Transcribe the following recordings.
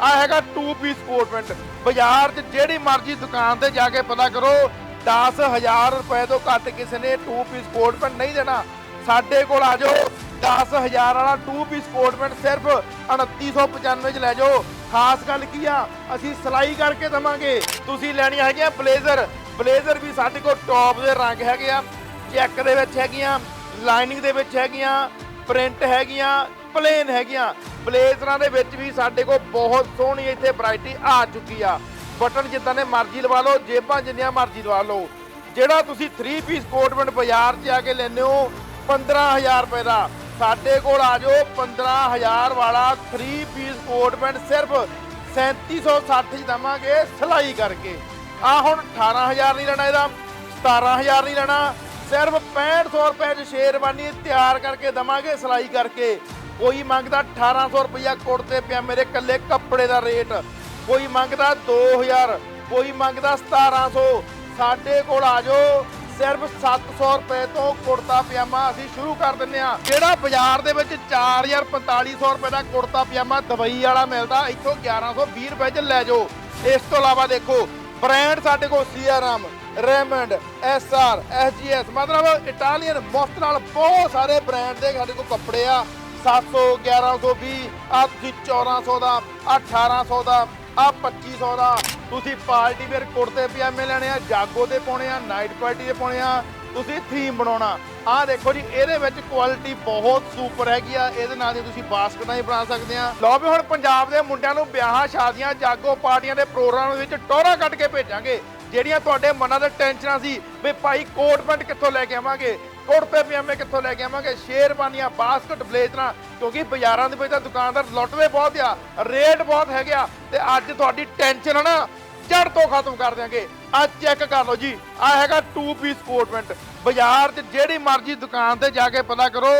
ਆ ਹੈਗਾ 2 piece coat pant ਬਾਜ਼ਾਰ 'ਚ ਜਿਹੜੀ ਮਰਜ਼ੀ ਦੁਕਾਨ ਤੇ ਜਾ ਕੇ ਪਤਾ ਕਰੋ 10000 ਰੁਪਏ ਤੋਂ ਘੱਟ ਕਿਸੇ ਨੇ 2 ਪੀਸ ਕੋਟ ਪੈਂਟ ਨਹੀਂ ਦੇਣਾ। ਸਾਡੇ ਕੋਲ ਆ ਜਾਓ 10000 ਵਾਲਾ 2 ਪੀਸ ਕੋਟ ਪੈਂਟ ਸਿਰਫ 2995 ਚ ਲੈ ਜਾਓ। ਖਾਸ ਗੱਲ ਕੀ ਆ, ਅਸੀਂ ਸਿਲਾਈ ਕਰਕੇ ਦਵਾਂਗੇ। ਤੁਸੀਂ ਲੈਣੀਆਂ ਹੈਗੀਆਂ ਬਲੇਜ਼ਰ। ਬਲੇਜ਼ਰ ਵੀ ਸਾਡੇ ਕੋਲ ਟੌਪ ਦੇ ਰੰਗ ਹੈਗੇ ਆ, ਚੈੱਕ ਦੇ ਵਿੱਚ ਹੈਗੀਆਂ ਲਾਈਨਿੰਗ ਦੇ ਵਿੱਚ ਹੈਗੀਆਂ ਪ੍ਰਿੰਟ ਹੈਗੀਆਂ ਪਲੇਨ ਹੈਗੀਆਂ। ਬਲੇਜ਼ਰਾਂ ਦੇ ਵਿੱਚ ਵੀ ਸਾਡੇ ਕੋਲ ਬਹੁਤ ਸੋਹਣੀ ਇੱਥੇ ਵੈਰਾਈਟੀ ਆ ਚੁੱਕੀ ਆ। ਬਟਨ ਜਿੱਦਾਂ ਦੇ ਮਰਜ਼ੀ ਲਵਾ ਲਓ, ਜੇਬਾਂ ਜਿੰਨੀਆਂ ਮਰਜ਼ੀ ਲਵਾ ਲਓ। ਜਿਹੜਾ ਤੁਸੀਂ 3 ਪੀਸ ਕੋਟ ਪੈਂਟ ਬਾਜ਼ਾਰ 'ਚ ਆ ਕੇ ਲੈਂਦੇ ਹੋ 15000 ਰੁਪਏ ਦਾ। ਸਾਡੇ ਕੋਲ ਆ ਜਾਓ 15000 ਵਾਲਾ 3 ਪੀਸ ਕੋਟ ਪੈਂਟ ਸਿਰਫ 3760 ਚ ਦਵਾਂਗੇ ਸਿਲਾਈ ਕਰਕੇ। ਆ ਹੁਣ 18000 ਨਹੀਂ ਲੈਣਾ ਇਹਦਾ 17000 ਨਹੀਂ ਲੈਣਾ। ਸਿਰਫ 6500 ਰੁਪਏ ਚ ਸ਼ੇਰਵਾਨੀ ਤਿਆਰ ਕਰਕੇ ਦਵਾਂਗੇ ਸਿਲਾਈ ਕਰਕੇ। ਕੋਈ ਮੰਗਦਾ 1800 ਰੁਪਇਆ ਕੁੜਤੇ ਪਿਆ ਮੇਰੇ ਕੱਲੇ ਕੱਪੜੇ ਦਾ ਰੇਟ। ਕੋਈ ਮੰਗਦਾ 2000 ਕੋਈ ਮੰਗਦਾ 1700 ਸਾਡੇ ਕੋਲ ਆ ਜਾਓ, ਸਿਰਫ 700 ਰੁਪਏ ਤੋਂ ਕੁੜਤਾ ਪਜਾਮਾ ਅਸੀਂ ਸ਼ੁਰੂ ਕਰ ਦਿੰਨੇ ਆ ਜਿਹੜਾ ਬਾਜ਼ਾਰ ਦੇ ਵਿੱਚ 4000 4500 ਰੁਪਏ ਦਾ ਕੁੜਤਾ ਪਜਾਮਾ ਦਵਾਈ ਵਾਲਾ ਮਿਲਦਾ, ਇੱਥੋਂ 1120 ਰੁਪਏ ਚ ਲੈ ਜਾਓ। ਇਸ ਤੋਂ ਇਲਾਵਾ ਦੇਖੋ, ਬ੍ਰਾਂਡ ਸਾਡੇ ਕੋਲ ਸੀਆਰਐਮ ਰੈਮੰਡ ਐਸਆਰ ਐਸਜੀਐਸ ਮਤਲਬ ਇਟਾਲੀਅਨ ਮੁਫਤ ਨਾਲ ਬਹੁਤ ਸਾਰੇ ਬ੍ਰਾਂਡ ਦੇ ਸਾਡੇ ਕੋਲ ਕੱਪੜੇ ਆ। 700 1120 ਆ ਤੁਸੀਂ 1400 ਦਾ ਆ 1800 ਦਾ ਆ 2500 ਦਾ। ਤੁਸੀਂ ਪਾਰਟੀ ਵੇਅਰ ਕੁੜਤੇ ਪਜਾਮੇ ਲੈਣੇ ਆ, ਜਾਗੋ ਦੇ ਪਾਉਣੇ ਆ, ਨਾਈਟ ਪਾਰਟੀ ਦੇ ਪਾਉਣੇ ਆ। ਤੁਸੀਂ ਥੀਮ ਬਣਾਉਣਾ। ਆ ਦੇਖੋ ਜੀ, ਇਹਦੇ ਵਿੱਚ ਕੁਆਲਿਟੀ ਬਹੁਤ ਸੁਪਰ ਹੈਗੀ ਆ। ਇਹਦੇ ਨਾਲ ਦੀ ਤੁਸੀਂ ਬਾਸਕਟਾਂ ਹੀ ਬਣਾ ਸਕਦੇ ਆ। ਲਓ ਵੀ ਹੁਣ ਪੰਜਾਬ ਦੇ ਮੁੰਡਿਆਂ ਨੂੰ ਵਿਆਹਾਂ, ਸ਼ਾਦੀਆਂ, ਜਾਗੋ, ਪਾਰਟੀਆਂ ਦੇ ਪ੍ਰੋਗਰਾਮ ਵਿੱਚ ਟੋਰਾ ਕੱਢ ਕੇ ਭੇਜਾਂਗੇ। ਜਿਹੜੀਆਂ ਤੁਹਾਡੇ ਮਨਾਂ ਦੇ ਟੈਨਸ਼ਨਾਂ ਸੀ ਵੀ ਭਾਈ ਕੋਟ ਪੈਂਟ ਕਿੱਥੋਂ ਲੈ ਕੇ ਆਵਾਂਗੇ? ਕੁੜਤੇ ਪਜਾਮੇ ਕਿੱਥੋਂ ਲੈ ਕੇ ਆਵਾਂਗੇ? ਸ਼ੇਰਵਾਨੀਆਂ, ਬਾਸਕਟ ਬਲੇਜ਼ਰਾਂ ਕਿਉਂਕਿ ਬਾਜ਼ਾਰਾਂ ਦੇ ਵਿੱਚ ਤਾਂ ਦੁਕਾਨਦਾਰ ਲੁੱਟਦੇ ਬਹੁਤ ਆ, ਰੇਟ ਬਹੁਤ ਹੈਗੇ ਆ, ਤੇ ਅੱਜ ਤੁਹਾਡੀ ਟੈਨਸ਼ਨ ਹੈ ਨਾ, ਜੜ ਤੋਂ ਖਤਮ ਕਰ ਦਿਆਂਗੇ। ਆ ਚੈੱਕ ਕਰ ਲਓ ਜੀ, ਆ ਹੈਗਾ 2 ਪੀਸ ਕੋਟ ਪੈਂਟ ਬਾਜ਼ਾਰ 'ਚ ਜਿਹੜੀ ਮਰਜ਼ੀ ਦੁਕਾਨ ਤੇ ਜਾ ਕੇ ਪਤਾ ਕਰੋ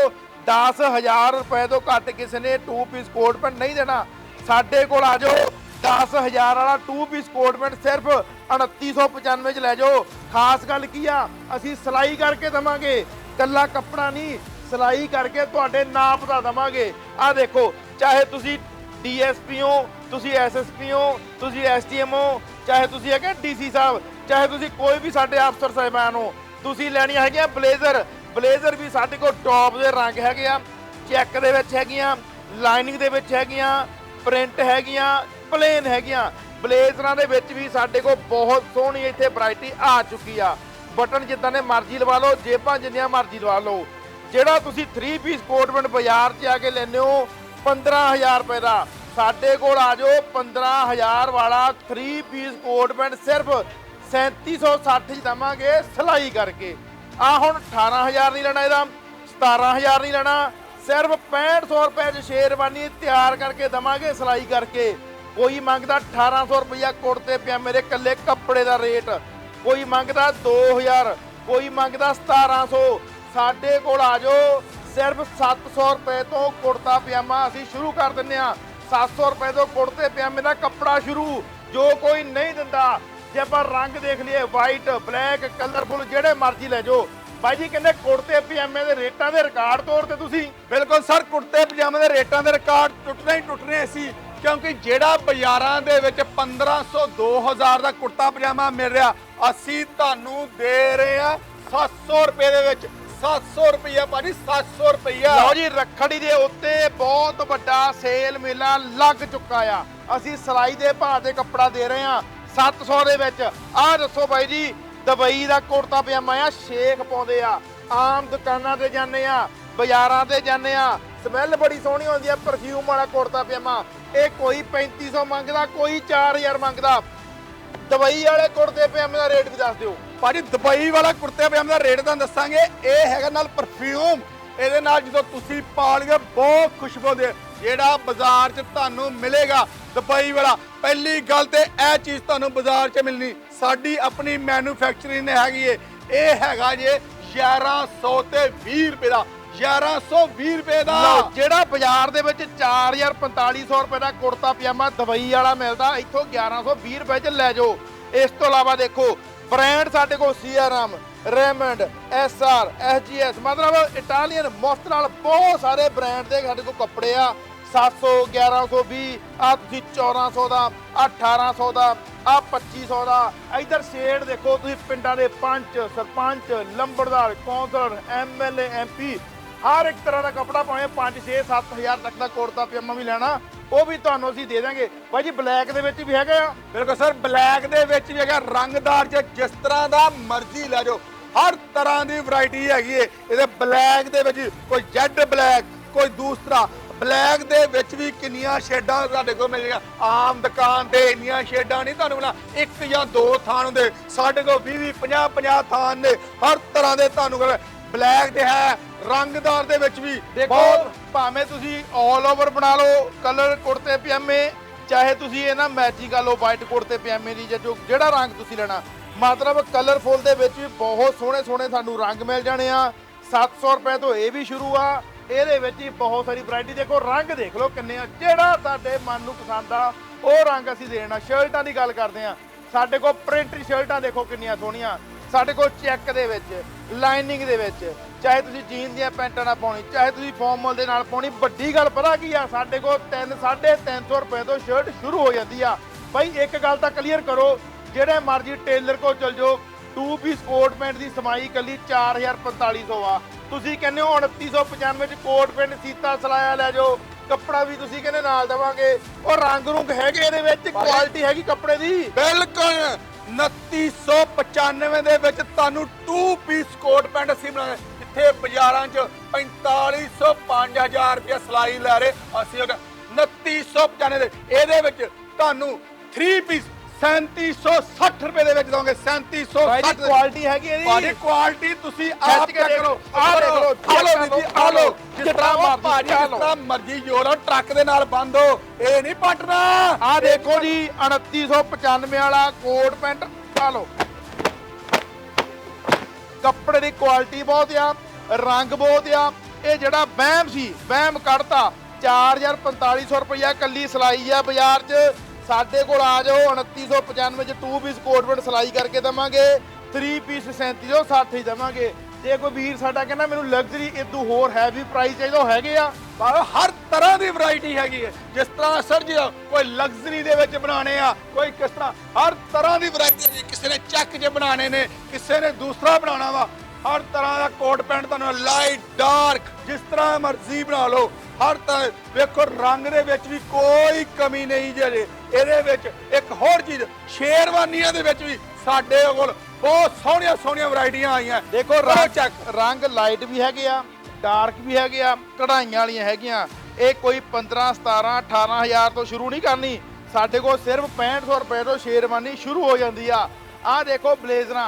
10000 ਰੁਪਏ ਤੋਂ ਘੱਟ ਕਿਸੇ ਨੇ 2 ਪੀਸ ਕੋਟ ਪੈਂਟ ਨਹੀਂ ਦੇਣਾ। ਸਾਡੇ ਕੋਲ ਆ ਜਾਓ 10000 ਵਾਲਾ 2 ਪੀਸ ਕੋਟ ਪੈਂਟ ਸਿਰਫ 2995 ਚ ਲੈ ਜਾਓ। ਖਾਸ ਗੱਲ ਕੀ ਆ? ਅਸੀਂ ਸਿਲਾਈ ਕਰਕੇ ਦਵਾਂਗੇ। ਕੱਲਾ ਕੱਪੜਾ ਨਹੀਂ, ਸਿਲਾਈ ਕਰਕੇ ਤੁਹਾਡੇ ਨਾਪ ਦਾ ਦਵਾਂਗੇ। ਆ ਦੇਖੋ, ਚਾਹੇ ਤੁਸੀਂ ਡੀਐਸਪੀ ਹੋ, ਤੁਸੀਂ ਐਸਐਸਪੀ ਹੋ, ਤੁਸੀਂ ਐਸਟੀਐਮ ਹੋ, ਚਾਹੇ ਤੁਸੀਂ ਹੈਗੇ ਡੀਸੀ ਸਾਹਿਬ, ਚਾਹੇ ਤੁਸੀਂ ਕੋਈ ਵੀ ਸਾਡੇ ਅਫਸਰ ਸਾਹਿਬਾਨ ਹੋ, ਤੁਸੀਂ ਲੈਣੀਆਂ ਹੈਗੀਆਂ ਬਲੇਜ਼ਰ। ਬਲੇਜ਼ਰ ਵੀ ਸਾਡੇ ਕੋਲ ਟੌਪ ਦੇ ਰੰਗ ਹੈਗੇ ਆ, ਚੈੱਕ ਦੇ ਵਿੱਚ ਹੈਗੀਆਂ, ਲਾਈਨਿੰਗ ਦੇ ਵਿੱਚ ਹੈਗੀਆਂ, ਪ੍ਰਿੰਟ ਹੈਗੀਆਂ, ਪਲੇਨ ਹੈਗੀਆਂ। ਬਲੇਜ਼ਰਾਂ ਦੇ ਵਿੱਚ ਵੀ ਸਾਡੇ ਕੋਲ ਬਹੁਤ ਸੋਹਣੀ ਇੱਥੇ ਵੈਰਾਈਟੀ ਆ ਚੁੱਕੀ ਆ। ਬਟਨ ਜਿੱਦਾਂ ਨੇ ਮਰਜ਼ੀ ਲਵਾ ਲਓ, ਜੇਬਾਂ ਜਿੰਨੀਆਂ ਮਰਜ਼ੀ ਲਵਾ ਲਓ। ਜਿਹੜਾ ਤੁਸੀਂ 3 ਪੀਸ ਕੋਟ ਪੈਂਟ ਬਾਜ਼ਾਰ 'ਚ ਆ ਕੇ ਲੈਂਦੇ ਹੋ 15000 ਰੁਪਏ ਦਾ। ਸਾਡੇ ਕੋਲ ਆ ਜਾਓ 15000 ਵਾਲਾ 3 ਪੀਸ ਕੋਟ ਪੈਂਟ ਸਿਰਫ 3760 ਚ ਦਵਾਂਗੇ ਸਿਲਾਈ ਕਰਕੇ। ਆ ਹੁਣ 18000 ਨਹੀਂ ਲੈਣਾ ਇਹਦਾ 17000 ਨਹੀਂ ਲੈਣਾ। ਸਿਰਫ 6500 ਰੁਪਏ ਚ ਸ਼ੇਰਵਾਨੀ ਤਿਆਰ ਕਰਕੇ ਦਵਾਂਗੇ ਸਿਲਾਈ ਕਰਕੇ। ਕੋਈ ਮੰਗਦਾ 1800 ਰੁਪਇਆ ਕੁੜਤੇ ਪਿਆ ਮੇਰੇ ਕੱਲੇ ਕੱਪੜੇ ਦਾ ਰੇਟ। ਕੋਈ ਮੰਗਦਾ 2000 ਕੋਈ ਮੰਗਦਾ 1700 ਸਾਡੇ ਕੋਲ ਆ ਜਾਓ। ਸਿਰਫ 700 ਰੁਪਏ ਤੋਂ ਕੁੜਤਾ ਪਜਾਮਾ ਅਸੀਂ ਸ਼ੁਰੂ ਕਰ ਦਿੰਨੇ ਆ 700 ਰੁਪਏ ਤੋਂ ਕੁੜਤੇ ਪਜਾਮੇ ਦਾ ਕੱਪੜਾ ਸ਼ੁਰੂ। ਜੋ ਕੋਈ ਨਹੀਂ ਦਿੰਦਾ, ਜੇ ਆਪਾਂ ਰੰਗ ਦੇਖ ਲਈਏ ਵਾਈਟ ਬਲੈਕ ਕਲਰਫੁਲ ਜਿਹੜੇ ਮਰਜ਼ੀ ਲੈ ਜਾਓ। ਬਾਈ ਜੀ ਕਹਿੰਦੇ ਕੁੜਤੇ ਪਜਾਮੇ ਦੇ ਰੇਟਾਂ ਦੇ ਰਿਕਾਰਡ ਤੋੜਦੇ ਤੁਸੀਂ। ਬਿਲਕੁਲ ਸਰ, ਕੁੜਤੇ ਪਜਾਮੇ ਦੇ ਰੇਟਾਂ ਦੇ ਰਿਕਾਰਡ ਟੁੱਟਣੇ ਹੀ ਟੁੱਟਣੇ ਸੀ ਕਿਉਂਕਿ ਜਿਹੜਾ ਬਾਜ਼ਾਰਾਂ ਦੇ ਵਿੱਚ 1500 2000 ਦਾ ਕੁੜਤਾ ਪਜਾਮਾ ਮਿਲ ਰਿਹਾ, ਅਸੀਂ ਤੁਹਾਨੂੰ ਦੇ ਰਹੇ ਆ 700 ਰੁਪਏ ਦੇ ਵਿੱਚ। 700 ਰੁਪਇਆ ਭਾਜੀ 700 ਰੁਪਇਆ ਲਓ ਜੀ, ਰੱਖੜੀ ਦੇ ਉੱਤੇ ਬਹੁਤ ਵੱਡਾ ਸੇਲ ਮੇਲਾ ਲੱਗ ਚੁੱਕਾ ਆ। ਅਸੀਂ ਸਿਲਾਈ ਦੇ ਭਾਅ ਦੇ ਕੱਪੜਾ ਦੇ ਰਹੇ ਆ 700 ਦੇ ਵਿੱਚ। ਆਹ ਦੱਸੋ ਬਾਈ ਜੀ, ਦੁਬਈ ਦਾ ਕੁੜਤਾ ਪਜਾਮਾ ਆ ਸ਼ੇਖ ਪਾਉਂਦੇ ਆ। ਆਮ ਦੁਕਾਨਾਂ ਤੇ ਜਾਂਦੇ ਆ, ਬਾਜ਼ਾਰਾਂ ਤੇ ਜਾਂਦੇ ਆ। ਸਮੈਲ ਬੜੀ ਸੋਹਣੀ ਆਉਂਦੀ ਆ ਪਰਫਿਊਮ ਵਾਲਾ ਕੁੜਤਾ ਪਜਾਮਾ। ਇਹ ਕੋਈ 3500 ਮੰਗਦਾ, ਕੋਈ 4000 ਮੰਗਦਾ। ਦੁਬਈ ਵਾਲੇ ਕੁੜਤੇ ਪਜਾਮੇ ਦਾ ਰੇਟ ਵੀ ਦੱਸ ਦਿਓ। ਭਾਜੀ ਦੁਬਈ ਵਾਲਾ ਕੁੜਤੇ ਪਜਾਮੇ ਦਾ ਰੇਟ ਤਾਂ ਦੱਸਾਂਗੇ। ਇਹ ਹੈਗਾ ਨਾਲ ਪਰਫਿਊਮ ਇਹਦੇ ਨਾਲ ਜਦੋਂ ਤੁਸੀਂ ਪਾ ਲਈਏ ਬਹੁਤ ਖੁਸ਼ਬੂ ਦੇ ਜਿਹੜਾ ਬਾਜ਼ਾਰ 'ਚ ਤੁਹਾਨੂੰ ਮਿਲੇਗਾ ਦੁਬਈ ਵਾਲਾ, ਪਹਿਲੀ ਗੱਲ ਤੇ ਇਹ ਚੀਜ਼ ਤੁਹਾਨੂੰ ਬਾਜ਼ਾਰ 'ਚ ਮਿਲਣੀ। ਸਾਡੀ ਆਪਣੀ ਮੈਨੂਫੈਕਚਰਿੰਗ ਨੇ ਹੈਗੀ ਏ। ਇਹ ਹੈਗਾ ਜੇ 1100 ਤੇ 20 ਰੁਪਏ ਦਾ 1120 ਰੁਪਏ ਦਾ। ਲਓ, ਜਿਹੜਾ ਬਾਜ਼ਾਰ ਦੇ ਵਿੱਚ 4000 4500 ਰੁਪਏ ਦਾ ਕੁੜਤਾ ਪਜਾਮਾ ਦੁਬਈ ਵਾਲਾ ਮਿਲਦਾ, ਇੱਥੋਂ 1120 ਰੁਪਏ ਚ ਲੈ ਜਾਓ। ਇਸ ਤੋਂ ਇਲਾਵਾ ਦੇਖੋ, ਬ੍ਰਾਂਡ ਸਾਡੇ ਕੋਲ ਸੀਆਰਐਮ ਰੈਮੰਡ ਐਸਆਰ ਐਸਜੀਐਸ ਮਤਲਬ ਇਟਾਲੀਅਨ ਮੁਫਤ ਨਾਲ ਬਹੁਤ ਸਾਰੇ ਬ੍ਰਾਂਡ ਦੇ ਸਾਡੇ ਕੋਲ ਕੱਪੜੇ ਆ। 700 1120 ਆ ਤੁਸੀਂ 1400 ਦਾ ਆ 1800 ਦਾ ਆ 2500 ਦਾ। ਇਧਰ ਸ਼ੇਡ ਦੇਖੋ, ਤੁਸੀਂ ਪਿੰਡਾਂ ਦੇ ਪੰਚ, ਸਰਪੰਚ, ਲੰਬੜਦਾਰ, ਕੌਂਸਲਰ ਐਮਐਲਏ ਐਮਪੀ ਹਰ ਇੱਕ ਤਰ੍ਹਾਂ ਦਾ ਕਪੜਾ ਭਾਵੇਂ 5 6 7000 ਤੱਕ ਦਾ ਕੁੜਤਾ, ਪਜਾਮਾ ਵੀ ਲੈਣਾ, ਉਹ ਵੀ ਤੁਹਾਨੂੰ ਅਸੀਂ ਦੇ ਦਾਂਗੇ ਬਾਈ ਜੀ ਬਲੈਕ ਦੇ ਵਿੱਚ ਵੀ ਹੈਗਾ ਆ? ਬਿਲਕੁਲ ਸਰ ਬਲੈਕ ਦੇ ਵਿੱਚ ਵੀ ਹੈਗਾ ਰੰਗਦਾਰ ਚ ਜਿਸ ਤਰ੍ਹਾਂ ਦਾ ਮਰਜ਼ੀ ਲੈ ਜਾਓ। ਹਰ ਤਰ੍ਹਾਂ ਦੀ ਵੈਰਾਈਟੀ ਹੈਗੀ ਏ। ਇਹਦੇ ਬਲੈਕ ਦੇ ਵਿੱਚ ਕੋਈ ਜੈਡ ਬਲੈਕ ਕੋਈ ਦੂਸਰਾ। ਬਲੈਕ ਦੇ ਵਿੱਚ ਵੀ ਕਿੰਨੀਆਂ ਸ਼ੇਡਾਂ ਤੁਹਾਡੇ ਕੋਲ ਮਿਲਣਗੀਆਂ ਆਮ ਦੁਕਾਨ ਤੇ ਇੰਨੀਆਂ ਸ਼ੇਡਾਂ ਨਹੀਂ ਤੁਹਾਨੂੰ ਮਿਲਣਾ। ਇੱਕ ਜਾਂ ਦੋ ਥਾਨ ਹੁੰਦੇ। ਸਾਡੇ ਕੋਲ 20 20 50 50 ਥਾਂ ਨੇ। ਹਰ ਤਰ੍ਹਾਂ ਦੇ ਤੁਹਾਨੂੰ ਬਲੈਕ ਦੇ ਹੈ ਰੰਗਦਾਰ ਦੇ ਵਿੱਚ ਵੀ। ਦੇਖੋ। ਭਾਵੇਂ ਤੁਸੀਂ 올 ਓਵਰ ਬਣਾ ਲਓ ਕਲਰ ਕੁੜਤੇ ਪਜਾਮੇ ਚਾਹੇ ਤੁਸੀਂ ਇਹ ਨਾ ਮੈਚਿੰਗ ਕਰ ਲਓ ਵਾਈਟ ਕੁੜਤੇ ਪਜਾਮੇ ਦੀ ਜਾਂ ਜੋ ਜਿਹੜਾ ਰੰਗ ਤੁਸੀਂ ਲੈਣਾ। ਮਤਲਬ ਕਲਰਫੁਲ ਦੇ ਵਿੱਚ ਵੀ ਬਹੁਤ ਸੋਹਣੇ ਸੋਹਣੇ ਤੁਹਾਨੂੰ ਰੰਗ ਮਿਲ ਜਾਣੇ ਆ। 700 ਰੁਪਏ ਤੋਂ ਇਹ ਵੀ ਸ਼ੁਰੂ ਆ। ਇਹਦੇ ਵਿੱਚ ਹੀ ਬਹੁਤ ਸਾਰੀ ਵੈਰਾਈਟੀ ਦੇਖੋ ਰੰਗ ਦੇਖ ਲਓ ਕਿੰਨੇ ਆ। ਜਿਹੜਾ ਤੁਹਾਡੇ ਮਨ ਨੂੰ ਪਸੰਦ ਆ ਉਹ ਰੰਗ ਅਸੀਂ ਦੇਣਾ। ਸ਼ਰਟਾਂ ਦੀ ਗੱਲ ਕਰਦੇ ਆ। ਸਾਡੇ ਕੋਲ ਪ੍ਰਿੰਟ ਸ਼ਰਟਾਂ ਦੇਖੋ ਕਿੰਨੀਆਂ ਸੋਹਣੀਆਂ। ਸਾਡੇ ਕੋਲ ਚੈੱਕ ਦੇ ਵਿੱਚ ਲਾਈਨਿੰਗ ਦੇ ਵਿੱਚ ਚਾਹੇ ਤੁਸੀਂ ਜੀਨ ਦੀਆਂ ਪੈਂਟਾਂ ਨਾਲ ਪਾਉਣੀ ਚਾਹੇ ਤੁਸੀਂ ਫਾਰਮਲ ਦੇ ਨਾਲ ਪਾਉਣੀ ਵੱਡੀ ਗੱਲ ਪਤਾ ਕੀ ਆ ਸਾਡੇ ਕੋਲ 3 350 ਰੁਪਏ ਤੋਂ ਸ਼ਰਟ ਸ਼ੁਰੂ ਹੋ ਜਾਂਦੀ ਆ। ਭਾਈ ਇੱਕ ਗੱਲ ਤਾਂ ਕਲੀਅਰ ਕਰੋ ਜਿਹੜੇ ਮਰਜ਼ੀ ਟੇਲਰ ਕੋਲ ਚਲ ਜਾਓ 2 ਪੀਸ ਕੋਟ ਪੈਂਟ ਦੀ ਸਮਾਈ ਕੱਲੀ 4450 ਆ। ਤੁਸੀਂ ਕਹਿੰਦੇ ਹੋ 2995 ਚ ਕੋਟ ਪੈਂਟ ਸੀਤਾ ਸਲਾਇਆ ਲੈ ਜਾਓ ਕੱਪੜਾ ਵੀ ਤੁਸੀਂ ਕਹਿੰਦੇ ਨਾਲ ਦੇਵਾਂਗੇ। ਉਹ ਰੰਗ ਰੁੰਗ ਹੈਗੇ ਇਹਦੇ ਵਿੱਚ ਕੁਆਲਿਟੀ ਹੈਗੀ ਕੱਪੜੇ ਦੀ। ਬਿਲਕੁਲ। 2995 ਦੇ ਵਿੱਚ ਤੁਹਾਨੂੰ 2 ਪੀਸ ਕੋਟ ਪੈਂਟ ਅਸੀਂ ਬਣਾਏ। ਜਿੱਥੇ ਬਾਜ਼ਾਰਾਂ 'ਚ 4500 5000 ਰੁਪਏ ਸਿਲਾਈ ਲੈ ਰਹੇ। ਅਸੀਂ ਉਹ 2995 ਦੇ। ਇਹਦੇ ਵਿੱਚ ਤੁਹਾਨੂੰ 3 ਪੀਸ 3760 ਰੁਪਏ ਦੇ ਵਿੱਚ ਦਵਾਂਗੇ 3760 ਭਾਈ ਜੀ ਕੁਆਲਿਟੀ ਹੈਗੀ ਇਹਦੀ। ਭਾਜੀ ਕੁਆਲਿਟੀ ਤੁਸੀਂ ਆਪ ਚੈੱਕ ਦੇਖ ਕਰੋ ਦੇਖ ਲਓ, ਆ ਲਓ ਜੀ ਆ ਲਓ, ਜਿਸ ਤਰ੍ਹਾਂ ਭਾਜੀ ਮਰਜ਼ੀ ਜਿਸ ਤਰ੍ਹਾਂ ਮਰਜ਼ੀ ਜੋੜੋ ਟਰੱਕ ਦੇ ਨਾਲ ਬੰਦ ਹੋ ਇਹ ਨਹੀਂ ਪਟਣਾ। ਆ ਦੇਖੋ ਜੀ 2995 ਵਾਲਾ ਕੋਟ ਪੈਂਟ ਆ ਲਓ। ਕੱਪੜੇ ਦੀ ਕੁਆਲਿਟੀ ਬਹੁਤ ਆ ਰੰਗ ਬਹੁਤ ਆ। ਇਹ ਜਿਹੜਾ ਵਹਿਮ ਸੀ ਵਹਿਮ ਕੱਢਤਾ 4000 ਰੁਪਇਆ ਕੱਲੀ ਸਿਲਾਈ ਆ ਬਾਜ਼ਾਰ 'ਚ। ਸਾਡੇ ਕੋਲ ਆ ਜਾਓ 2995 ਚ 2 ਪੀਸ ਕੋਟ ਪੈਂਟ ਸਿਲਾਈ ਕਰਕੇ ਦਵਾਂਗੇ 3 ਪੀਸ 3760 ਹੀ ਦਵਾਂਗੇ। ਜੇ ਕੋਈ ਵੀਰ ਸਾਡਾ ਕਹਿੰਦਾ, ਮੈਨੂੰ ਲਗਜ਼ਰੀ ਇਦੋਂ ਹੋਰ ਹੈਵੀ ਪ੍ਰਾਈਸ ਚਾਹੀਦਾ ਹੈਗੇ ਆ? ਪਰ ਹਰ ਤਰ੍ਹਾਂ ਦੀ ਵੈਰਾਈਟੀ ਹੈਗੀ ਹੈ। ਜਿਸ ਤਰ੍ਹਾਂ ਸਰ ਜੀ ਕੋਈ ਲਗਜ਼ਰੀ ਦੇ ਵਿੱਚ ਬਣਾਣੇ ਆ, ਕੋਈ ਕਿਸ ਤਰ੍ਹਾਂ ਹਰ ਤਰ੍ਹਾਂ ਦੀ ਵੈਰਾਈਟੀ ਹੈ ਕਿਸੇ ਨੇ ਚੱਕ 'ਚ ਬਣਾਣੇ ਨੇ, ਕਿਸੇ ਨੇ ਦੂਸਰਾ ਬਣਾਉਣਾ ਵਾ। ਹਰ ਤਰ੍ਹਾਂ ਦਾ ਕੋਟ ਪੈਂਟ ਤੁਹਾਨੂੰ ਲਾਈਟ ਡਾਰਕ ਜਿਸ ਤਰ੍ਹਾਂ ਮਰਜ਼ੀ ਬਣਾ ਲਓ। ਹਰ ਤਰ੍ਹਾਂ ਵੇਖੋ ਰੰਗ ਦੇ ਵਿੱਚ ਵੀ ਕੋਈ ਕਮੀ ਨਹੀਂ ਜੇ ਇਹਦੇ ਵਿੱਚ ਇੱਕ ਹੋਰ ਚੀਜ਼ ਸ਼ੇਰਵਾਨੀਆਂ ਦੇ ਵਿੱਚ ਵੀ ਸਾਡੇ ਕੋਲ ਬਹੁਤ ਸੋਹਣੀਆਂ ਸੋਹਣੀਆਂ ਵੈਰਾਈਟੀਆਂ ਆਈਆਂ। ਦੇਖੋ ਰੰਗ check। ਰੰਗ ਲਾਈਟ ਵੀ ਹੈਗੇ ਆ ਡਾਰਕ ਵੀ ਹੈਗੇ ਆ ਕਢਾਈਆਂ ਵਾਲੀਆਂ ਹੈਗੀਆਂ। ਇਹ ਕੋਈ 15 17 18000 ਤੋਂ ਸ਼ੁਰੂ ਨਹੀਂ ਕਰਨੀ। ਸਾਡੇ ਕੋਲ ਸਿਰਫ 6500 ਰੁਪਏ ਤੋਂ ਸ਼ੇਰਵਾਨੀ ਸ਼ੁਰੂ ਹੋ ਜਾਂਦੀ ਆ। ਆਹ ਦੇਖੋ ਬਲੇਜ਼ਰਾਂ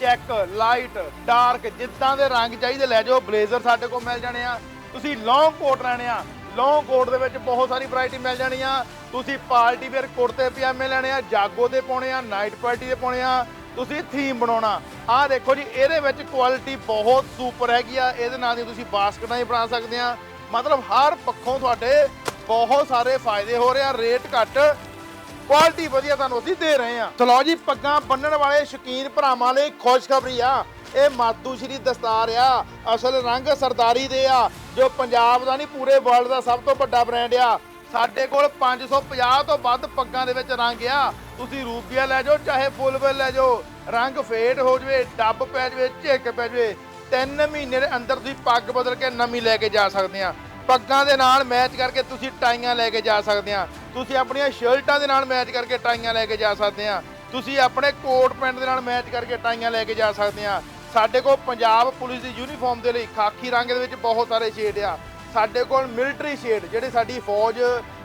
ਚੈੱਕ ਲਾਈਟ ਡਾਰਕ ਜਿੱਦਾਂ ਦੇ ਰੰਗ ਚਾਹੀਦੇ, ਲੈ ਜਾਓ ਬਲੇਜ਼ਰ ਸਾਡੇ ਕੋਲ ਮਿਲ ਜਾਣੇ ਆ। ਤੁਸੀਂ ਲੌਂਗ ਕੋਟ ਲੈਣੇ ਆ। ਲੌਂਗ ਕੋਟ ਦੇ ਵਿੱਚ ਬਹੁਤ ਸਾਰੀ ਵੈਰਾਈਟੀ ਮਿਲ ਜਾਣੀ ਆ। ਤੁਸੀਂ ਪਾਰਟੀ ਵੇਅਰ ਕੁੜਤੇ, ਪਜਾਮੇ ਲੈਣੇ ਆ, ਜਾਗੋ ਦੇ ਪਾਉਣੇ ਆ ਨਾਈਟ ਪਾਰਟੀ ਦੇ ਪਾਉਣੇ ਆ। ਤੁਸੀਂ ਥੀਮ ਬਣਾਉਣਾ। ਆਹ ਦੇਖੋ ਜੀ, ਇਹਦੇ ਵਿੱਚ ਕੁਆਲਿਟੀ ਬਹੁਤ ਸੁਪਰ ਹੈਗੀ ਆ। ਇਹਦੇ ਨਾਲ ਦੀ ਤੁਸੀਂ ਬਾਸਕਟਾਂ ਹੀ ਬਣਾ ਸਕਦੇ ਆ। ਮਤਲਬ ਹਰ ਪੱਖੋਂ ਤੁਹਾਡੇ ਬਹੁਤ ਸਾਰੇ ਫਾਇਦੇ ਹੋ ਰਹੇ ਆ ਰੇਟ ਘੱਟ। ਕੁਆਲਿਟੀ ਵਧੀਆ ਤੁਹਾਨੂੰ ਅਸੀਂ ਦੇ ਰਹੇ ਆ ਚਲੋ ਜੀ, ਪੱਗਾਂ ਬੰਨਣ ਵਾਲੇ ਸ਼ੌਕੀਨ ਭਰਾਵਾਂ ਲਈ ਖੁਸ਼ਖਬਰੀ ਆ। ਇਹ ਮਾਤੂ ਸ਼੍ਰੀ ਦਸਤਾਰ ਆ। ਅਸਲ ਰੰਗ ਸਰਦਾਰੀ ਦੇ ਆ, ਜੋ ਪੰਜਾਬ ਦਾ ਨਹੀਂ, ਪੂਰੇ ਵਰਲਡ ਦਾ ਸਭ ਤੋਂ ਵੱਡਾ ਬ੍ਰਾਂਡ ਆ। ਸਾਡੇ ਕੋਲ 550 ਤੋਂ ਵੱਧ ਪੱਗਾਂ ਦੇ ਵਿੱਚ ਰੰਗ ਆ। ਤੁਸੀਂ ਰੂਬੀਆ ਲੈ ਜਾਓ, ਚਾਹੇ ਫੁੱਲਵੈਲ ਲੈ ਜਾਓ। ਰੰਗ ਫੇਡ ਹੋ ਜਵੇ, ਡੱਬ ਪੈ ਜਵੇ, ਝਿੱਕ ਪੈ ਜਵੇ, ਤਿੰਨ ਮਹੀਨੇ ਦੇ ਅੰਦਰ ਤੁਸੀਂ ਪੱਗ ਬਦਲ ਕੇ ਨਵੀਂ ਲੈ ਕੇ ਜਾ ਸਕਦੇ ਆ। ਪੱਗਾਂ ਦੇ ਨਾਲ ਮੈਚ ਕਰਕੇ ਤੁਸੀਂ ਟਾਈਆਂ ਲੈ ਕੇ ਜਾ ਸਕਦੇ ਆ। ਤੁਸੀਂ ਆਪਣੀਆਂ ਸ਼ਰਟਾਂ ਦੇ ਨਾਲ ਮੈਚ ਕਰਕੇ ਟਾਈਆਂ ਲੈ ਕੇ ਜਾ ਸਕਦੇ ਆ। ਤੁਸੀਂ ਆਪਣੇ ਕੋਟ ਪੈਂਟ ਦੇ ਨਾਲ ਮੈਚ ਕਰਕੇ ਟਾਈਆਂ ਲੈ ਕੇ ਜਾ ਸਕਦੇ ਆ। ਸਾਡੇ ਕੋਲ ਪੰਜਾਬ ਪੁਲਿਸ ਦੀ ਯੂਨੀਫਾਰਮ ਦੇ ਲਈ ਖਾਕੀ ਰੰਗ ਦੇ ਵਿੱਚ ਬਹੁਤ ਸਾਰੇ ਸ਼ੇਡ ਆ। ਸਾਡੇ ਕੋਲ ਮਿਲਟਰੀ ਸ਼ੇਡ ਜਿਹੜੇ ਸਾਡੀ ਫੌਜ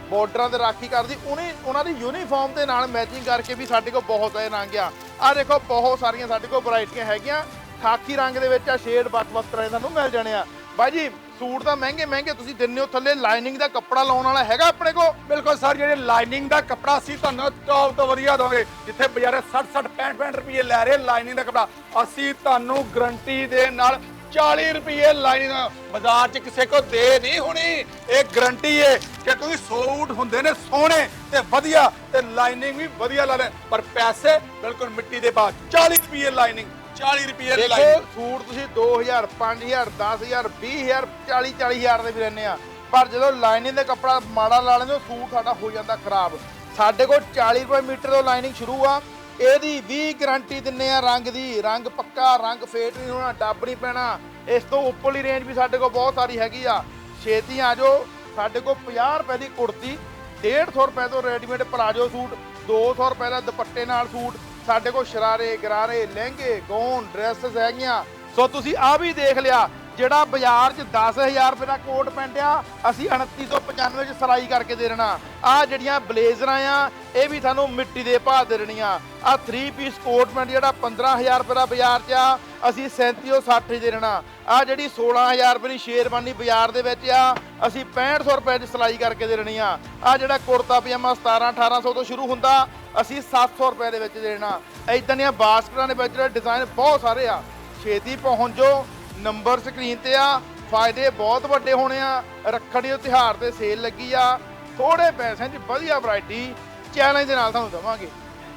ਬਾਰਡਰਾਂ ਤੇ ਰਾਖੀ ਕਰਦੀ, ਉਹਨੇ ਉਹਨਾਂ ਦੀ ਯੂਨੀਫਾਰਮ ਦੇ ਨਾਲ ਮੈਚਿੰਗ ਕਰਕੇ ਵੀ ਸਾਡੇ ਕੋਲ ਬਹੁਤ ਸਾਰੇ ਰੰਗ ਆ। ਆ ਦੇਖੋ, ਬਹੁਤ ਸਾਰੀਆਂ ਸਾਡੇ ਕੋਲ ਵੈਰਾਈਟੀਆਂ ਹੈਗੀਆਂ। ਖਾਕੀ ਰੰਗ ਦੇ ਵਿੱਚ ਆ ਸ਼ੇਡ ਵੱਖ-ਵੱਖ ਤਰ੍ਹਾਂ ਦੇ ਤੁਹਾਨੂੰ ਮਿਲ ਜਾਣੇ ਆ। ਬਾਈ ਜੀ, ਸੂਟ ਤਾਂ ਮਹਿੰਗੇ ਮਹਿੰਗੇ, ਤੁਸੀਂ ਦਿੰਦੇ ਹੋ ਥੱਲੇ ਲਾਈਨਿੰਗ ਦਾ ਕੱਪੜਾ ਲਾਉਣ ਵਾਲਾ ਹੈਗਾ ਆਪਣੇ ਕੋਲ? ਬਿਲਕੁਲ ਸਰ, ਜਿਹੜੇ ਲਾਈਨਿੰਗ ਦਾ ਕੱਪੜਾ ਸੀ ਤੁਹਾਨੂੰ ਟੌਪ ਤੋਂ ਵਧੀਆ ਦੋਗੇ ਜਿੱਥੇ ਬਾਜ਼ਾਰੇ 60 60 65 65 ਰੁਪਏ ਲੈ ਰਹੇ ਲਾਈਨਿੰਗ ਦਾ ਕੱਪੜਾ। ਅਸੀਂ ਤੁਹਾਨੂੰ ਗਰੰਟੀ ਦੇ ਨਾਲ 40 ਰੁਪਏ ਲਾਈਨਿੰਗ ਬਾਜ਼ਾਰ 'ਚ ਕਿਸੇ ਕੋ ਦੇ ਨਹੀਂ ਹੋਣੀ। ਇਹ ਗਰੰਟੀ ਹੈ ਕਿ ਤੁਸੀਂ ਸੂਟ ਹੁੰਦੇ ਨੇ ਸੋਹਣੇ ਤੇ ਵਧੀਆ ਤੇ ਲਾਈਨਿੰਗ ਵੀ ਵਧੀਆ ਲਾ ਲੈ। ਪਰ ਪੈਸੇ ਬਿਲਕੁਲ ਮਿੱਟੀ ਦੇ ਬਾਅਦ 40 ਰੁਪਏ ਲਾਈਨਿੰਗ 40 ਰੁਪਏ ਦੇਖੋ ਲਾਈਨਿੰਗ ਸੂਟ ਤੁਸੀਂ 2000 5000 10000 20000 20000 40 40000 ਦੇ ਵੀ ਲੈਣੇ ਆ। ਪਰ ਜਦੋਂ ਲਾਈਨਿੰਗ ਦੇ ਕੱਪੜਾ ਮਾੜਾ ਲਾ ਲੈਂਦੇ ਹੋ ਸੂਟ ਸਾਡਾ ਹੋ ਜਾਂਦਾ ਖਰਾਬ। ਸਾਡੇ ਕੋਲ 40 ਰੁਪਏ ਮੀਟਰ ਤੋਂ ਲਾਈਨਿੰਗ ਸ਼ੁਰੂ ਆ। ਇਹਦੀ ਵੀ ਗਾਰੰਟੀ ਦਿੰਨੇ ਆ ਰੰਗ ਦੀ। ਰੰਗ ਪੱਕਾ ਰੰਗ ਫੇਟ ਨਹੀਂ ਹੋਣਾ ਡੱਬ ਨਹੀਂ ਪੈਣਾ। ਇਸ ਤੋਂ ਉੱਪਰਲੀ ਰੇਂਜ ਵੀ ਸਾਡੇ ਕੋਲ ਬਹੁਤ ਸਾਰੀ ਹੈਗੀ ਆ। ਛੇਤੀ ਆ ਜਾਓ। ਸਾਡੇ ਕੋਲ 50 ਰੁਪਏ ਦੀ ਕੁੜਤੀ 150 ਰੁਪਏ ਤੋਂ ਰੈਡੀਮੇਡ ਪਲਾਜੋ ਸੂਟ 200 ਰੁਪਏ ਦਾ ਦੁਪੱਟੇ ਨਾਲ ਸੂਟ ਸਾਡੇ ਕੋਲ ਸ਼ਰਾਰੇ ਗਰਾਰੇ ਲਹਿੰਗੇ ਗੌਨ ਡਰੈਸਸ ਹੈਗੀਆਂ। ਸੋ ਤੁਸੀਂ ਆ ਵੀ ਦੇਖ ਲਿਆ ਜਿਹੜਾ ਬਾਜ਼ਾਰ 'ਚ 10000 ਰੁਪਏ ਦਾ ਕੋਟ ਪੈਂਟ ਆ, ਅਸੀਂ 2995 'ਚ ਸਲਾਈ ਕਰਕੇ ਦੇ ਦੇਣਾ। ਆ ਜਿਹੜੀਆਂ ਬਲੇਜ਼ਰਾਂ ਆ, ਇਹ ਵੀ ਤੁਹਾਨੂੰ ਮਿੱਟੀ ਦੇ ਭਾਅ ਦੇ ਦੇਣੀਆਂ। ਆ 3 ਪੀਸ ਕੋਟ ਪੈਂਟ ਜਿਹੜਾ 15000 ਰੁਪਏ ਦਾ ਬਾਜ਼ਾਰ 'ਚ ਆ, ਅਸੀਂ 3760 ਦੇ ਦੇਣਾ। ਆ ਜਿਹੜੀ 16000 ਰੁਪਏ ਦੀ ਸ਼ੇਰਵਾਨੀ ਬਾਜ਼ਾਰ ਦੇ ਵਿੱਚ ਆ, ਅਸੀਂ 6500 ਰੁਪਏ 'ਚ ਸਲਾਈ ਕਰਕੇ ਦੇ ਦੇਣੀ ਆ। ਆ ਜਿਹੜਾ ਕੁੜਤਾ ਪਜਾਮਾ 17 1800 ਤੋਂ ਸ਼ੁਰੂ ਹੁੰਦਾ, ਅਸੀਂ 700 ਰੁਪਏ ਦੇ ਵਿੱਚ ਦੇਣਾ। ਇਦਾਂ ਦੀਆਂ ਬਾਸਕਟਾਂ ਦੇ ਵਿੱਚ ਜਿਹੜੇ ਡਿਜ਼ਾਈਨ ਬਹੁਤ ਸਾਰੇ ਆ। ਛੇਤੀ ਪਹੁੰਚੋ ਨੰਬਰ ਸਕਰੀਨ ਤੇ ਆ। ਫਾਇਦੇ ਬਹੁਤ ਵੱਡੇ ਹੋਣੇ ਆ। ਰੱਖੜੀ ਦੇ ਤਿਉਹਾਰ ਤੇ ਸੇਲ ਲੱਗੀ ਆ। ਥੋੜੇ ਪੈਸਿਆਂ 'ਚ ਵਧੀਆ ਵੈਰਾਈਟੀ ਚੈਲੰਜ ਦੇ ਨਾਲ ਤੁਹਾਨੂੰ ਦਵਾਂਗੇ।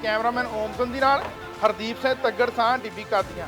ਕੈਮਰਾਮੈਨ ਓਮਸਨ ਦੀ ਨਾਲ ਹਰਦੀਪ ਸਿੰਘ ਤੱਗੜ ਸਾਹ ਟੀਵੀ ਕਾਦੀਆਂ।